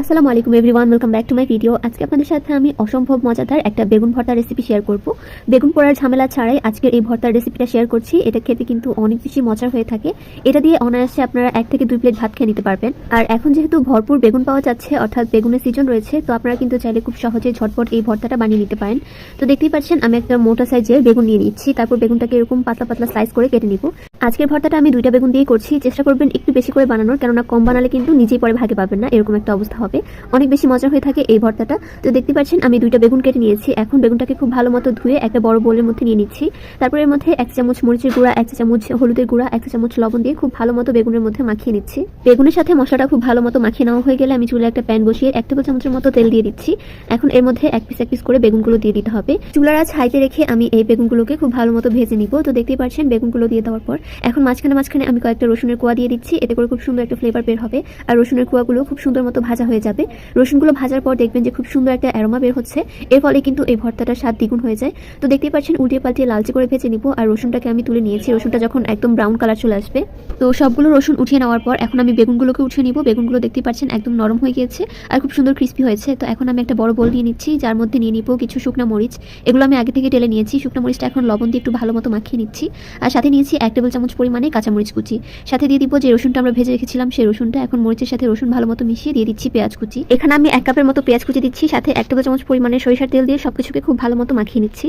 আসসালামু আলাইকুম everyone, welcome back to my video. আজকে আপনাদের সাথে আমি অসম্ভব মজাদার একটা বেগুন ভর্তার রেসিপি শেয়ার করব। বেগুন পোড়ার ঝামেলা ছাড়াই আজকের এই ভর্তার রেসিপিটা শেয়ার করছি। এটা খেতে কিন্তু অনেক বেশি মজার হয়ে থাকে। এটা দিয়ে অনায়াসে আপনারা এক থেকে দুই প্লেট ভাত খেয়ে নিতে পারবেন। আর এখন যেহেতু ভরপুর বেগুন পাওয়া যাচ্ছে, অর্থাৎ বেগুনের সিজন রয়েছে, তো আপনারা কিন্তু চাইলে খুব সহজে ঝটপট এই ভর্তাটা বানিয়ে নিতে পারেন। তো দেখতেই পাচ্ছেন, আমি একটা মোটা সাইজের বেগুন নিয়ে নিচ্ছি। তারপর বেগুনটাকে এরকম পাতলা পাতলা স্লাইস করে কেটে নিব। আজকের ভর্তাটা আমি দুইটা বেগুন দিয়ে করছি। চেষ্টা করবেন একটু বেশি করে বানানোর, কেননা কম বানালে কিন্তু নিজেই পরে ভাগে পাবেন না, এরকম একটা অবস্থা হবে। অনেক বেশি মজা হয়ে থাকে এই ভর্তাটা। তো দেখতে পাচ্ছেন, আমি দুইটা বেগুন কেটে নিয়েছি। এখন বেগুনটাকে খুব ভালো মতো ধুয়ে একটা বড় বোলের মধ্যে নিয়ে নিচ্ছি। তারপর এর মধ্যে এক চামচ মরিচের গুঁড়া, এক চামচ হলুদের গুঁড়া, এক চামচ লবণ দিয়ে খুব ভালো মতো বেগুনের মধ্যে মাখিয়ে নিচ্ছি। বেগুনের সাথে মশলাটা খুব ভালো মতো মাখিয়ে নেওয়া হয়ে গেলে আমি চুলে একটা প্যান বসিয়ে এক টেবিল চামচের মতো তেল দিয়ে দিচ্ছি। এখন এর মধ্যে এক পিস এক পিস করে বেগুনগুলো দিয়ে দিতে হবে। চুলার আঁচ হাইতে রেখে আমি এই বেগুনগুলোকে খুব ভালো মতো ভেজে নিব। তো দেখতেই পাচ্ছেন, বেগুনগুলো দিয়ে দেওয়ার পর এখন মাঝখানে মাঝখানে আমি কয়েকটা রসুনের কোয়া দিয়ে দিচ্ছি। এতে করে খুব সুন্দর একটা ফ্লেভার বের হবে। আর রসুনের কোয়াগুলো খুব সুন্দর মতো ভাজা হয়ে যাবে। রসুনগুলো ভাজার পর দেখবেন যে খুব সুন্দর একটা অ্যারোমা বের হচ্ছে। এর ফলে কিন্তু এই ভর্তাটার স্বাদ দ্বিগুণ হয়ে যায়। তো দেখতেই পাচ্ছেন, উল্টিয়ে পাল্টিয়ে লালচে করে ভেজে নিব। আর রসুনটাকে আমি তুলে নিয়েছি। রসুনটা যখন একদম ব্রাউন কালার চলে আসবে। তো সবগুলো রসুন উঠিয়ে নেওয়ার পর এখন আমি বেগুনগুলোকে উঠিয়ে নিব। বেগুনগুলো দেখতেই পাচ্ছেন একদম নরম হয়ে গিয়েছে আর খুব সুন্দর ক্রিস্পি হয়েছে। তো এখন আমি একটা বড় বোল নিয়ে নিচ্ছি। যার মধ্যে নিয়ে নিব কিছু শুকনো মরিচ। এগুলো আমি আগে থেকে টেলে নিয়েছি। শুকনো মরিচটা এখন লবণ দিয়ে একটু ভালো মতো মাখিয়ে নিচ্ছি। আর সাথে নিয়েছি এক টেবিল চামচ পরিমাণে কাঁচামরিচ কুচি। সাথে দিয়ে দিব যে রসুনটা আমরা ভেজে রেখেছিলাম, সেই রসুনটা। এখন মরিচের সাথে রসুন ভালো মতো মিশিয়ে দিয়ে দিচ্ছি পেঁয়াজ কুচি। এখানে আমি এক কাপের মতো পেঁয়াজ কুচি দিচ্ছি, সাথে এক টেবিল চামচ পরিমাণে সরিষার তেল দিয়ে সবকিছুকে খুব ভালো মতো মাখিয়ে নিচ্ছি।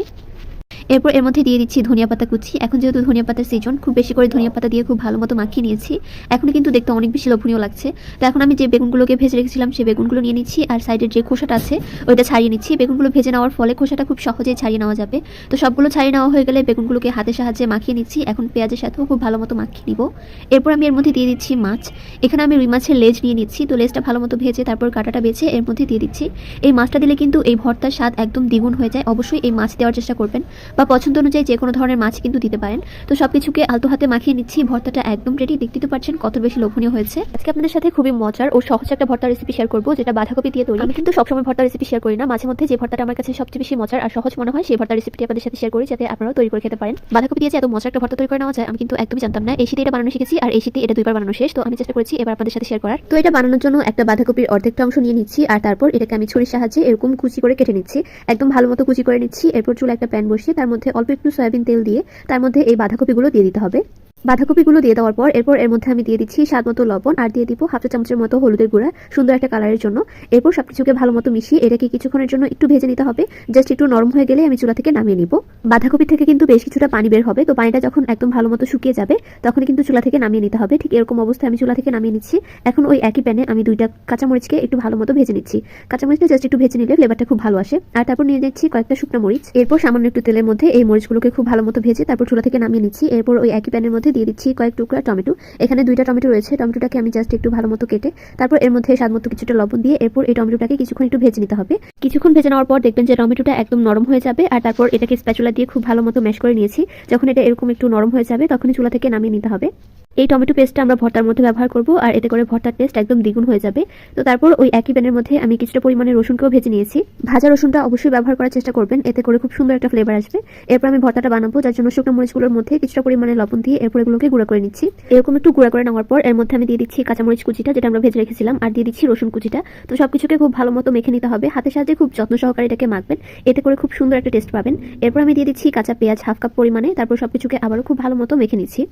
এরপর এর মধ্যে দিয়ে দিচ্ছি ধনিয়া পাতা কুচি। এখন যেহেতু ধনিয়া পাতার সিজন খুব বেশি করে ধনিয়া পাতা দিয়ে খুব ভালো মতো মাখিয়ে নিয়েছি। এখন কিন্তু দেখতে অনেক বেশি লোভনীয় লাগছে। তো এখন আমি যে বেগুনগুলোকে ভেজে রেখেছিলাম, সেই বেগুনগুলো নিয়ে নিচ্ছি আর সাইডের যে খোসাটা আছে, ওইটা ছাড়িয়ে নিচ্ছি। বেগুনগুলো ভেজে নেওয়ার ফলে খোসাটা খুব সহজেই ছাড়িয়ে নেওয়া যাবে। তো সবগুলো ছাড়িয়ে নেওয়া হয়ে গেলে বেগুনগুলোকে হাতের সাহায্যে মাখিয়ে নিচ্ছি। এখন পেঁয়াজের সাথেও খুব ভালো মতো মাখিয়ে নিব। এরপর আমি এর মধ্যে দিয়ে দিচ্ছি মাছ। এখানে আমি রুই মাছের লেজ নিয়ে নিচ্ছি। তো লেজটা ভালো মতো ভেজে তারপর কাঁটাটা বেছে এর মধ্যে দিয়ে দিচ্ছি। এই মাছটা দিলে কিন্তু এই ভর্তার স্বাদ একদম দ্বিগুণ হয়ে যায়। অবশ্যই এই মাছ দেওয়ার চেষ্টা করবেন। বা পছন্দ অনুযায়ী যে কোনো ধরনের মাছ কিন্তু দিতে পারেন। তো সব কিছুকে আলতো হাতে মাখিয়ে নিচ্ছি। ভর্তাটা একদম রেডি দেখতে তো পাচ্ছেন কত বেশি লোভনীয় হয়েছে। আজকে আপনাদের সাথে খুবই মজার ও সহজ একটা ভর্তা রেসিপি শেয়ার করব, যেটা বাঁধাকপি দিয়ে তৈরি। আমি কিন্তু সবসময় ভর্তা রেসিপি শেয়ার করি না। মাঝে মধ্যে যে ভর্তাটা আমার কাছে সবচেয়ে বেশি মজার আর সহজ মনে হয়, সেই ভর্তা রেসিপিটি আপনাদের সাথে শেয়ার করি, যাতে আপনারাও তৈরি করে খেতে পারেন। বাঁধাকপি দিয়ে যে এত মজার একটা ভর্তা তৈরি করে নেওয়া যায়, আমি কিন্তু একদমই জানতাম না। এই শীতে এটা বানানো শিখেছি আর এই শীতে এটা দুইবার বানানো শেষ। তো আমি চেষ্টা করেছি এবার আপনাদের সাথে শেয়ার করার। তো এটা বানানোর জন্য একটা বাঁধাকপির অর্ধেকটা অংশ নিয়ে নিচ্ছি আর তারপর এটাকে আমি ছুরির সাহায্যে এরকম কুচি করে কেটে নিচ্ছি। একদম ভালো মতো কুচি করে নিচ্ছি। এরপর চুলে একটা প্যান বসিয়ে তার মধ্যে অল্প একটু সয়াবিন তেল দিয়ে তার মধ্যে এই বাঁধাকপিগুলো দিয়ে দিতে হবে। বাঁধাকপিগুলো দিয়ে দেওয়ার পর এরপর এর মধ্যে আমি দিয়ে দিচ্ছি স্বাদ মতো লবণ আর দিয়ে দিব হাফ চা চামচের মতো হলুদের গুঁড়া। সুন্দর একটা কালারের জন্য। এরপর সবকিছুকে ভালো মতো মিশিয়ে এটাকে কিছুক্ষণের জন্য একটু ভেজে নিতে হবে। জাস্ট একটু নরম হয়ে গেলে আমি চুলা থেকে নামিয়ে নিব। বাঁধাকপি থেকে কিন্তু বেশ কিছুটা পানি বের হবে, তো পানিটা যখন একদম ভালো মতো শুকিয়ে যাবে তখন কিন্তু চুলা থেকে নামিয়ে নিতে হবে। ঠিক এরকম অবস্থায় আমি চুলা থেকে নামিয়ে নিচ্ছি। এখন ওই একই প্যানে আমি দুইটা কাঁচামরিচকে একটু ভালো মতো ভেজে নিচ্ছি। কাঁচামরিচটা জাস্ট একটু ভেজে নিলে ফ্লেভারটা খুব ভালো আসে। আর তারপর নিয়ে নিচ্ছি কয়েকটা শুকনো মরিচ। এরপর সামান্য একটু তেলের মধ্যে এই মরিচগুলোকে খুব ভালো মতো ভেজে তারপর চুলা থেকে নামিয়ে নিচ্ছি। এরপর ওই একই প্যানের মধ্যে দিয়ে দিচ্ছি কয়েক টুকরা টমেটো। এখানে দুইটা টমেটো রয়েছে। টমেটোটাকে আমি জাস্ট একটু ভালো মতো কেটে, তারপর এর মধ্যে স্বাদ মতো কিছুটা লবণ দিয়ে এরপর এই টমেটোটাকে কিছুক্ষণ একটু ভেজে নিতে হবে। কিছুক্ষণ ভেজে নেওয়ার পর দেখবেন যে টমেটোটা একদম নরম হয়ে যাবে আর তারপর এটাকে স্প্যাচুলা দিয়ে খুব ভালো মতো ম্যাশ করে নিয়েছি। যখন এটা এরকম একটু নরম হয়ে যাবে, তখনই চুলা থেকে নামিয়ে নিতে হবে। এই টমেটো পেস্টটা আমরা ভর্তার মধ্যে ব্যবহার করব, আর এতে করে ভর্তার টেস্ট একদম দ্বিগুণ হয়ে যাবে। তো তারপর ওই একই প্যানের মধ্যে আমি কিছুটা পরিমাণে রসুনকেও ভেজে নিয়েছি। ভাজা রসুনটা অবশ্যই ব্যবহার করার চেষ্টা করবেন, এতে করে খুব সুন্দর একটা ফ্লেভার আসবে। এরপর আমি ভর্তাটা বানাবো, যার জন্য শুকনো মরিচগুলোর মধ্যে কিছুটা পরিমাণে লবণ দিয়ে এরপর এগুলোকে গুঁড়া করে নিচ্ছি। এরকম একটু গুঁড়া করে নেওয়ার পর এর মধ্যে আমি দিয়ে দিচ্ছি কাঁচামরিচ কুচিটা, যেটা আমরা ভেজে রেখেছিলাম, আর দিয়ে দিচ্ছি রসুন কুচিটা। তো সবকিছুকে খুব ভালো মতো মেখে নিতে হবে। হাতের সাহায্যে খুব যত্ন সহকারে এটাকে মাখবেন, এতে করে খুব সুন্দর একটা টেস্ট পাবেন। এরপর আমি দিয়ে দিচ্ছি কাঁচা পেঁয়াজ হাফ কাপ পরিমাণে, তারপর সবকিছুকে আবারও খুব ভালো মতো মেখে নিচ্ছি।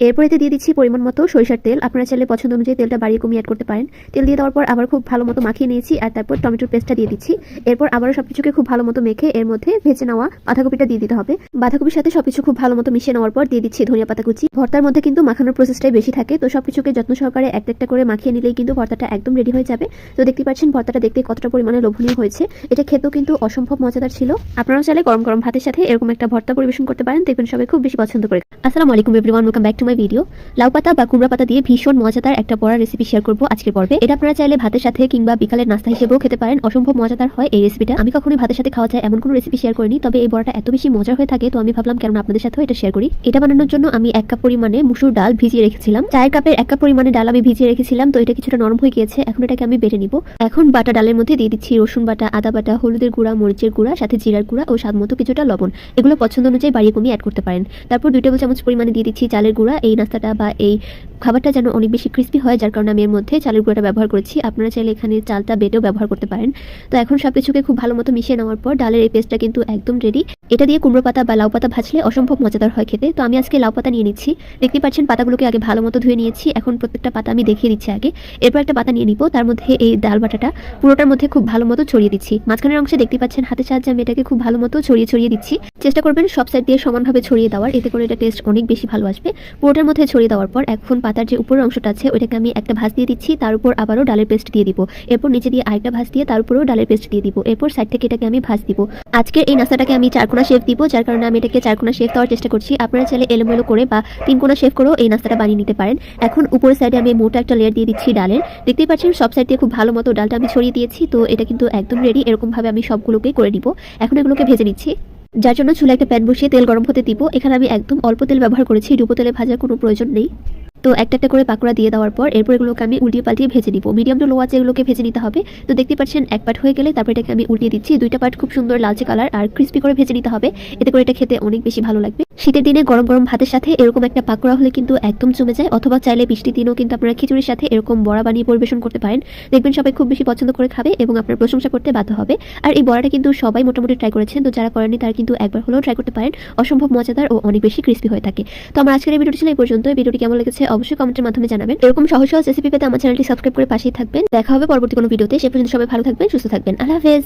এরপর এতে দিয়ে দিচ্ছি পরিমাণ মতো সরিষার তেল। আপনারা চাইলে পছন্দ অনুযায়ী তেলটা বাড়িয়ে কমিয়ে অ্যাড করতে পারেন। তেল দিয়ে দেওয়ার পর আবার খুব ভালো মতো মাখিয়ে নিয়েছি আর তারপর টমেটোর পেস্টটা দিয়ে দিচ্ছি। এরপর আবারও সবকিছুকে খুব ভালো মতো মেখে এর মধ্যে ভেজে নেওয়া বাঁধাকপিটা দিয়ে দিতে হবে। বাঁধাকপির সাথে সবকিছু খুব ভালো মতো মিশিয়ে নেওয়ার পর দিয়ে দিচ্ছি ধনিয়া পাতা কুচি। ভর্তার মধ্যে কিন্তু মাখানোর প্রসেসটাই বেশি থাকে। তো সবকিছুকে যত্ন সহকারে একটা একটা করে মাখিয়ে নিলেই কিন্তু ভর্তাটা একদম রেডি হয়ে যাবে। তো দেখতে পাচ্ছেন ভর্তাটা দেখতে কতটা পরিমাণে লোভনীয় হয়েছে। এটা খেতেও কিন্তু অসম্ভব মজাদার ছিল। আপনারাও চাইলে গরম গরম ভাতের সাথে এরকম একটা ভর্তা পরিবেশন করতে পারেন। দেখবেন সবাই খুব বেশি পছন্দ করে আসসালামু আলাইকুম everyone welcome back my video লাউ পাতা বা কুমড়া পাতা দিয়ে ভীষণ মজাদার একটা বড়া রেসিপি শেয়ার করব আজকের পর্বে। এটা আপনারা চাইলে ভাতের সাথে কিংবা বিকালের নাস্তা হিসেবেও খেতে পারেন। অসম্ভব মজাদার হয় এই রেসিপিটা আমি কখনোই ভাতের সাথে খাওয়া যায় এমন কোনো রেসিপি শেয়ার করিনি, তবে এই বড়াটা এত বেশি মজার হয়ে থাকে তো আমি ভাবলাম কেন আপনাদের সাথেও এটা শেয়ার করি। এটা বানানোর জন্য আমি এক কাপ পরিমাণে মুসুর ডাল ভিজিয়ে রেখেছিলাম। চায়ের কাপের এক কাপ পরিমাণে ডাল আমি ভিজিয়ে রেখেছিলাম, তো এটা কিছুটা নরম হয়ে গিয়েছে। এখন এটাকে আমি বেটে নিব। এখন বাটা ডালের মধ্যে দিয়ে দিচ্ছি রসুন বাটা, আদা বাটা, হলুদের গুঁড়া, মরিচের গুঁড়া, সাথে জিরার গুঁড়া ও স্বাদ মতো কিছুটা লবণ। এগুলো পছন্দ অনুযায়ী বাড়িয়ে কমিয়ে অ্যাড করতে পারেন। তারপর দুই টেবিল চামচ পরিমাণে দিয়ে দিচ্ছি চালের গুঁড়া এই নাস্তাটা বা এই খাবারটা যেন অনেক বেশি ক্রিস্পি হয়, যার কারণে আমি এর মধ্যে চালের গুঁড়োটা ব্যবহার করেছি। আপনারা চাইলে এখানে চালটা বেটেও ব্যবহার করতে পারেন। তো এখন সব কিছুকে খুব ভালো মতো মিশিয়ে নেওয়ার পর ডালের এই পেস্টটা কিন্তু একদম রেডি এটা দিয়ে কুমড়ো পাতা বা লাউ পাতা ভাজলে অসম্ভব মজাদার হয় খেতে। তো আমি আজকে লাউ পাতা নিয়ে নিচ্ছি। দেখতে পাচ্ছেন পাতাগুলোকে আগে ভালো মতো ধুয়ে নিয়েছি। এখন প্রত্যেকটা পাতা আমি দেখিয়ে দিচ্ছি আগে। এরপর একটা পাতা নিয়ে নিব। তার মধ্যে এই ডাল বাটাটা পুরোটার মধ্যে খুব ভালো মতো ছড়িয়ে দিচ্ছি। মাঝখানের অংশে দেখতে পাচ্ছেন হাতের সাহায্যে আমি এটাকে খুব ভালো মতো ছড়িয়ে ছড়িয়ে দিচ্ছি। চেষ্টা করবেন সব সাইড দিয়ে সমানভাবে ছড়িয়ে দেওয়ার। এতে করে এটা টেস্ট অনেক বেশি ভালো আসবে। পুরোটার মধ্যে ছড়িয়ে দেওয়ার পর এখন পাতার যে উপরের অংশটা আছে, ওইটাকে আমি একটা ভাঁজ দিয়ে দিচ্ছি, তার উপর আবারও ডালের পেস্ট দিয়ে দিব। এরপর নিচে দিয়ে আরেকটা ভাঁজ দিয়ে তার উপরেও ডালের পেস্ট দিয়ে দিব। এরপর সাইড থেকে এটাকে আমি ভাঁজ দিব। আজকের এই নাস্তাটাকে আমি চারকোনা শেফ দিব, যার কারণে আমি এটাকে চারকোনা শেফ দেওয়ার চেষ্টা করছি। আপনারা চাইলে এলোমেলো করে বা তিনকোনা শেফ করেও এই নাস্তাটা বানিয়ে নিতে পারেন। এখন উপরের সাইডে আমি মোটা একটা লেয়ার দিয়ে দিচ্ছি ডালের। দেখতেই পাচ্ছেন, সব সাইড দিয়ে খুব ভালো মতো ডালটা আমি ছড়িয়ে দিয়েছি, তো এটা কিন্তু একদম রেডি এরকমভাবে আমি সবগুলোকে করে নিব। এখন এগুলোকে ভেজে নিচ্ছি। যার জন্য চুলা একটা প্যান বসিয়ে তেল গরম হতে দিব। এখানে আমি একদম অল্প তেল ব্যবহার করেছি। ডুবো তেলে ভাজার কোনো প্রয়োজন নেই। তো একটা একটা করে পাকোড়া দিয়ে দেওয়ার পর এরপর এগুলোকে আমি উল্টিয়ে পাল্টিয়ে ভেজে নিব। মিডিয়াম টু লো আছে এগুলোকে ভেজে নিতে হবে। তো দেখতে পাচ্ছেন এক পার্ট হয়ে গেলে তারপর এটাকে আমি উল্টিয়ে দিচ্ছি। দুইটা পার্ট খুব সুন্দর লালচে কালার আর ক্রিস্পি করে ভেজে নিতে হবে। এতে করে এটা খেতে অনেক বেশি ভালো লাগবে। শীতের দিনে গরম গরম ভাতের সাথে এরকম একটা পাকোড়া হলে কিন্তু একদম জমে যায়। অথবা চাইলে বৃষ্টির দিনও কিন্তু আপনারা খিচুড়ির সাথে এরকম বড়া বানিয়ে পরিবেশন করতে পারেন। দেখবেন সবাই খুব বেশি পছন্দ করে খাবে এবং আপনার প্রশংসা করতে বাধ্য হবে। আর এই বড়াটা কিন্তু সবাই মোটামুটি ট্রাই করেছেন। তো যারা করেনি তারা কিন্তু একবার হলেও ট্রাই করতে পারেন। অসম্ভব মজাদার ও অনেক বেশি ক্রিস্পি হয়ে থাকে। তো আমার আজকের এই ভিডিওটি ছিল এই পর্যন্ত ভিডিওটি কেমন লেগেছে অবশ্যই কমেন্টের মাধ্যমে জানাবেন। এরকম সহজ সহজ রেসিপি পেতে আমার চ্যানেলটি সাবস্ক্রাইব করে পাশেই থাকবেন। দেখা হবে পরবর্তী কোনো ভিডিওতে সে পর্যন্ত সবাই ভালো থাকবেন, সুস্থ থাকবেন। আল্লাহ হাফেজ।